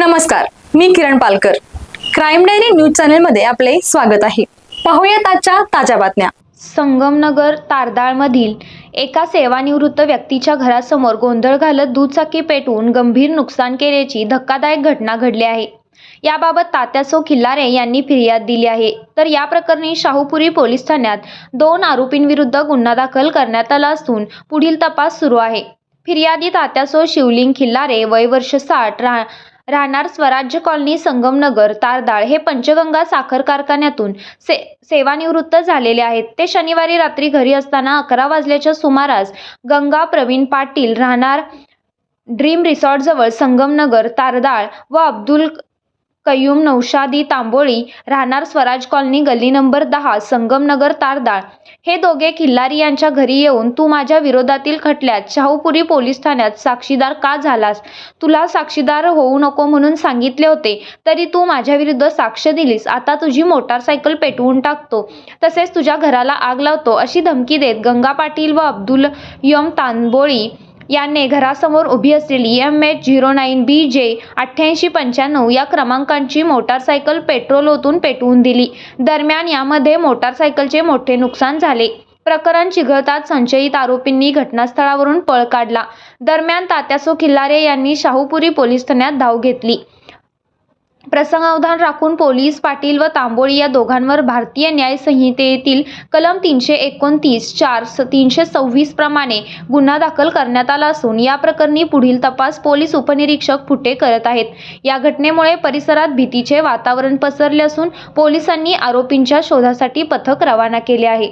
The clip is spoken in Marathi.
नमस्कार मी Kiran Palkar. Crime diary news चॅनेलमध्ये आपले स्वागत आहे. पाहूयात आजच्या ताज्या बातम्या. संगमनगर तारदाळमधील एका सेवानिवृत्त व्यक्तीच्या घरासमोर गोंधळ घालत दुचाकी पेटवून गंभीर नुकसान केल्याची धक्कादायक घटना घडली आहे. याबाबत तात्यासो खिल्लारे यांनी फिर्याद दिली आहे. तर या प्रकरणी शाहूपुरी पोलीस ठाण्यात दोन आरोपींविरुद्ध गुन्हा दाखल करण्यात आला असून पुढील तपास सुरू आहे. फिर्यादी तात्यासो शिवलिंग खिल्लारे वय वर्ष साठ राह राहणार स्वराज्य कॉलनी संगमनगर तारदाळ हे पंचगंगा साखर कारखान्यातून से सेवानिवृत्त झालेले आहेत. ते शनिवारी रात्री घरी असताना अकरा वाजल्याच्या सुमारास गंगा प्रवीण पाटील राहणार ड्रीम रिसॉर्टजवळ संगमनगर तारदाळ व अब्दुल कयूम नौशादी तांबोळी राहणार स्वराज कॉलनी गल्ली नंबर दहा संगमनगर तारदाळ. हे दोघे खिल्लारी यांच्या घरी येऊन तू माझ्या विरोधातील खटल्यात शाहूपुरी पोलीस ठाण्यात साक्षीदार का झालास? तुला साक्षीदार होऊ नको म्हणून सांगितले होते तरी तू माझ्या विरुद्ध साक्ष दिलीस. आता तुझी मोटारसायकल पेटवून टाकतो. तसेच तुझ्या घराला आग लावतो. अशी धमकी देत गंगा पाटील व अब्दुल यम तांबोळी यांनी घरासमोर उभी असलेली M H zero nine B J अठ्ठ्याऐंशी पंच्याण्णव या क्रमांकांची मोटारसायकल पेट्रोल ओतून पेटवून दिली. दरम्यान यामध्ये मोटारसायकलचे मोठे नुकसान झाले. प्रकरण चिघळतात संशयित आरोपींनी घटनास्थळावरून पळ काढला. दरम्यान तात्यासो खिल्लारे यांनी शाहूपुरी पोलीस ठाण्यात धाव घेतली. प्रसंगावधान राखून पोलीस पाटील व तांबोळी या दोघांवर भारतीय न्यायसंहितेतील कलम तीनशे एकोणतीस चार स तीनशे सव्वीस प्रमाणे गुन्हा दाखल करण्यात आला असून या प्रकरणी पुढील तपास पोलीस उपनिरीक्षक फुटे करत आहेत. या घटनेमुळे परिसरात भीतीचे वातावरण पसरले असून पोलिसांनी आरोपींच्या शोधासाठी पथक रवाना केले आहे.